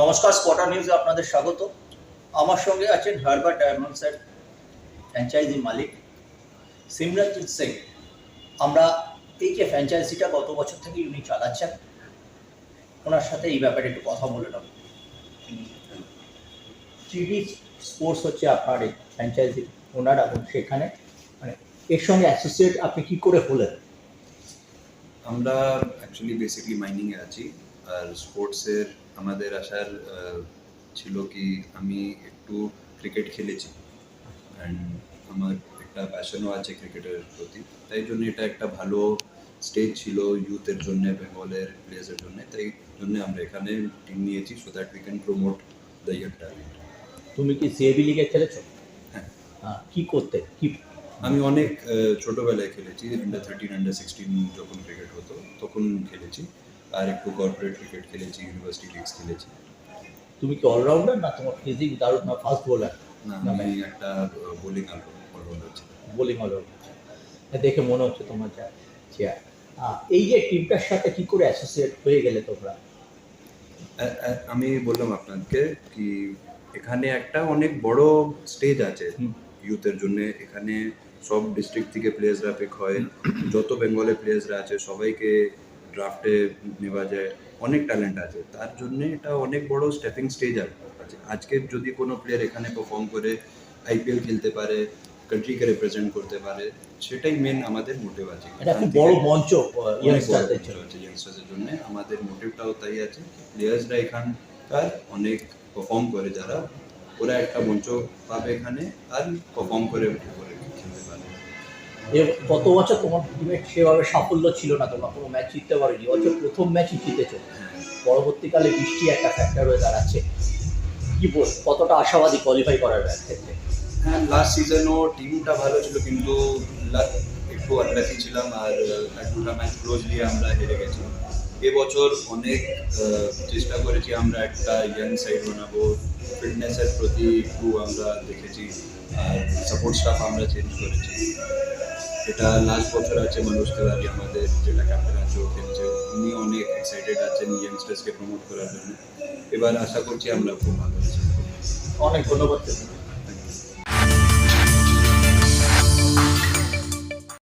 নমস্কার স্পটার নিউজে আপনাদের স্বাগত। আমার সঙ্গে আছেন হারবার ডায়মন্ডসের ফ্র্যাঞ্চাইজি মালিক। সিমরনজিৎ সিং, আমরা এই যে ফ্র্যাঞ্চাইজিটা গত বছর থেকে উনি চালাচ্ছেন, ওনার সাথে এই ব্যাপারে একটু কথা বলে নেব। থ্রিডি স্পোর্টস হচ্ছে আপনার এই ফ্র্যাঞ্চাইজি ওনার এবং সেখানে। মানে এর সঙ্গে অ্যাসোসিয়েট আপনি কি করে হলেন? আমরা অ্যাকচুয়ালি বেসিকলি মাইনিংয়ে আছি। আর স্পোর্টসের আমাদের আসার ছিল কি আমি একটু ক্রিকেট খেলেছি। অ্যান্ড আমার একটা প্যাশনও আছে ক্রিকেটের প্রতি। তাই জন্য এটা একটা ভালো স্টেজ ছিল ইউথের জন্য বেঙ্গলের প্লেয়ার্সের জন্য। তাই জন্য আমরা এখানে টিম নিয়েছি so that we can promote the year talent তুমি কি সিএবি লিগে খেলেছো? হ্যাঁ। কি করতে? কি আমি অনেক ছোটবেলায় খেলেছি আন্ডার থার্টিন আন্ডার সিক্সটিন যখন ক্রিকেট হতো তখন খেলেছি। আর একটু কর্পোরেট ক্রিকেট খেলেছি ইউনিভার্সিটি লিগস খেলেছি। তুমি কি অলরাউন্ডার না তোমার ফিজিক দারুণ? না ফাস্ট বোলার না আমি একটা বোলিং অলরাউন্ডার বোলিং অলরাউন্ডার দেখে মনে হচ্ছে তোমার যা চেয়ার এই যে টিমটার সাথে কি করে অ্যাসোসিয়েট হয়ে গেলে তোমরা? আমি বললাম আপনাকে কি এখানে একটা অনেক বড় স্টেজ আছে। ইউথের জন্য। এখানে সব ডিস্ট্রিক্ট থেকে প্লেয়ার্সরা পিক হয়। যত বেঙ্গলের প্লেয়ার্সরা আছে সবাইকে ড্রাফটে নেওয়া যায় অনেক ট্যালেন্ট আছে। তার জন্য এটা অনেক বড় স্টেপিং স্টেজ আছে আজকে যদি কোনো প্লেয়ার এখানে পারফর্ম করে আইপিএল খেলতে পারে কান্ট্রিকে রিপ্রেজেন্ট করতে পারে সেটাই মেন আমাদের মোটিভ আছে। এটা খুব বড় মঞ্চ ইয়াংস্টারদের জন্য। আমাদের মোটিভটাও তাই আছে প্লেয়ার্সরা এখানকার অনেক পারফর্ম করে যারা ওরা একটা মঞ্চ পাবে এখানে আর পারফর্ম করে করে গত বছর তোমার টিমের সেভাবে সাফল্য ছিল না, তোমরা কোনো ম্যাচ জিততে পারোনি বছর প্রথম ম্যাচই জিতেছো। পরবর্তীকালে বৃষ্টি একটা ফ্যাক্টর হয়ে দাঁড়াচ্ছে। কি বল, কতটা আশাবাদী কোয়ালিফাই করার ক্ষেত্রে? হ্যাঁ লাস্ট সিজনও টিমটা ভালো ছিল, কিন্তু একটু আনলাকি ছিলাম, আর দুটা ম্যাচ ক্লোজলি আমরা হেরে গেছি। এবছর অনেক চেষ্টা করেছি আমরা একটা ইয়াং সাইড বানাবো। ফিটনেসের প্রতি একটু আমরা দেখেছি, আর সাপোর্ট স্টাফ আমরা চেঞ্জ করেছি। এটা লাস্ট বছর আছে মানুষ তিওয়ারি আমাদের, যেটা ক্যাপ্টেন আছে ও খেলছে। উনি অনেক এক্সাইটেড আছেন ইয়াংস্টার্সকে প্রমোট করার জন্য। এবার আশা করছি আমরা খুব ভালো আছি অনেক ধন্যবাদ।